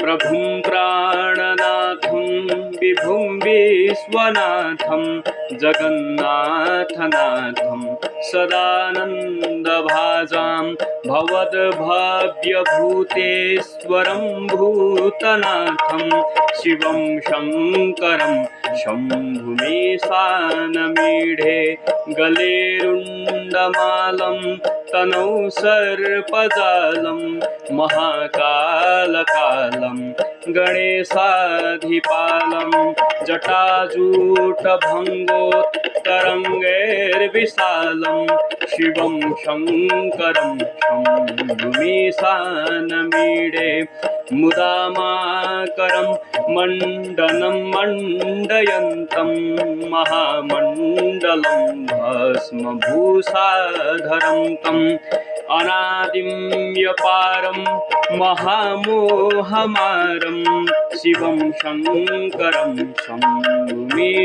प्रभुं प्राणनाथं विभुं विश्वनाथं जगन्नाथनाथं सदानन्दभाजां भवद्भव्यभूतेश्वरं भूतनाथं शिवं शङ्करं शम्भुमेशानमीढे गलेरुण्डमालं तनौ सर्पजालं महाकालकालं गणेशाधिपालं जटाजूटभङ्गोत्तरङ्गैर्विशालं शिवं शङ्करं शम्भुमीशानमीडे मुदामाकरं मण्डनं मण्डयन्तं महामण्डलं भस्मभूषाधरं तम् अनादिं व्यपारं महामोहमारं शिवं शङ्करं शम्भुमीशानमीडे।